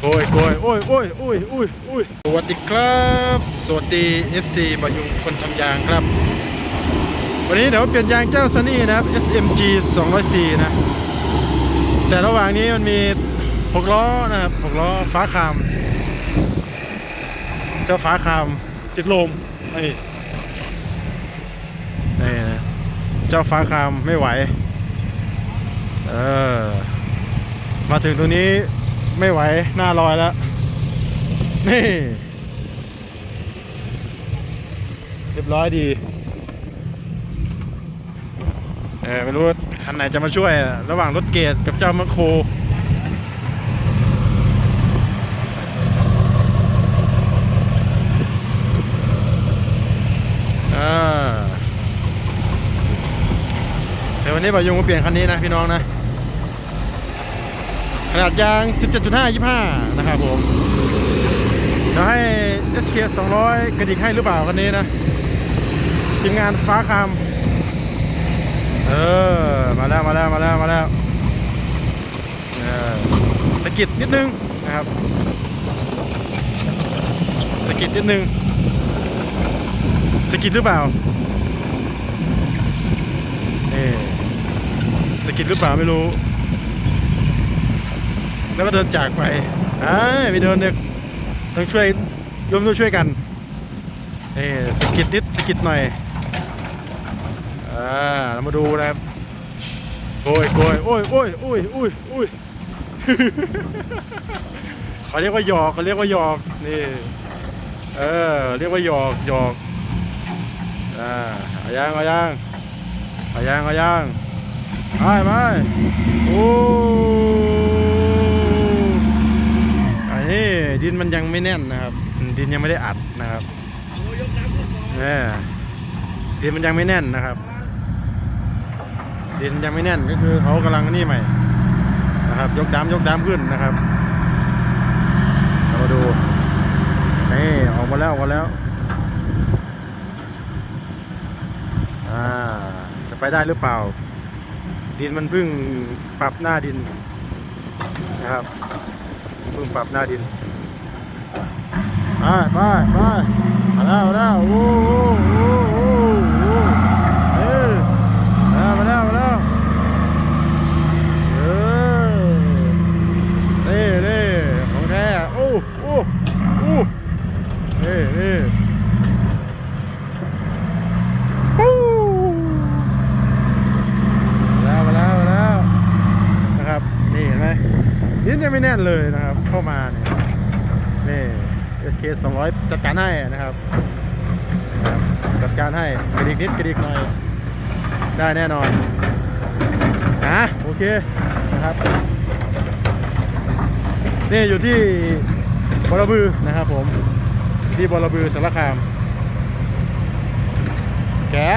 โกยโกยโอ้ยโอ้ยโอ้ยโอ้ยโอ้ยสวัสดีครับ สวัสดี FC บายุงคนทำยางครับ วันนี้เดี๋ยวเปลี่ยนยางเจ้าซันนี่นะครับ SMG 204 นะ แต่ระหว่างนี้มันมี 6 ล้อนะครับ 6 ล้อฟ้าคาม เจ้าฟ้าคามติดลมนี่นี่นะเจ้าฟ้าคามไม่ไหว เออ มาถึงตรงนี้ ไม่ไหว หน้าลอยแล้ว นี่ เรียบร้อยดี เออไม่รู้คันไหนจะมาช่วย ระหว่างรถเกตกับเจ้ามาโครอ่าแต่วันนี้บายุงมาเปลี่ยนคันนี้นะพี่น้องนะ นาดยาง 17.5 25 นะครับผมจะให้ SK 200 กระดิกให้หรือเปล่าคันนี้นะทีมงานฟ้าคามเออ มาแล้วมาแล้วมาแล้วมาแล้วเออสะกิดนิดนึงนะครับสะกิดนิดนึงสะกิดหรือเปล่าเออสะกิดหรือเปล่าไม่รู้ แล้วก็เดินจากไปอ่าไม่เดินเนี่ยต้องช่วยร่วมด้วยช่วยกันเออสกิดนิดสกิดหน่อยอ่าเรามาดูนะครับโกยโกยโอ้ยโอ้ยโอ้ยโอ้ยโอ้ยเขาเรียกว่าหยอกเขาเรียกว่าหยอกนี่เออเรียกว่าหยอกหยอกอ่าเอายางเอายางเอายางเอายางไปไปโอ้อันนี้ ดินมันยังไม่แน่นนะครับ ดินยังไม่ได้อัดนะครับเนี่ยดินมันยังไม่แน่นนะครับ ดินยังไม่แน่นก็คือเขากำลังนี่ใหม่นะครับ ยกดามยกดามขึ้นนะครับเรามาดูนี่ออกมาแล้วออกมาแล้วอ่าจะไปได้หรือเปล่า ดินมันเพิ่งปรับหน้าดินนะครับเพิ่งปรับหน้าดิน ไปไปไปมาแล้วมาแล้วโอ้โหโอ้โหโอ้เออมาแล้วมาแล้วมาแล้วเออนี่นี่ของแท้โอ้โอ้โอ้นี่นี่ปู้มาแล้วมาแล้วนะครับนี่เห็นไหมลิ้นยังไม่แน่นเลยนะครับ เข้ามาเนี่ย นี่ SK 200 จัดการให้นะครับจัดการให้กระดิกนิดกระดิกหน่อย ได้แน่นอนนะโอเคนะครับ นี่อยู่ที่บอระบือนะครับผมที่บอระบือสารคามแก้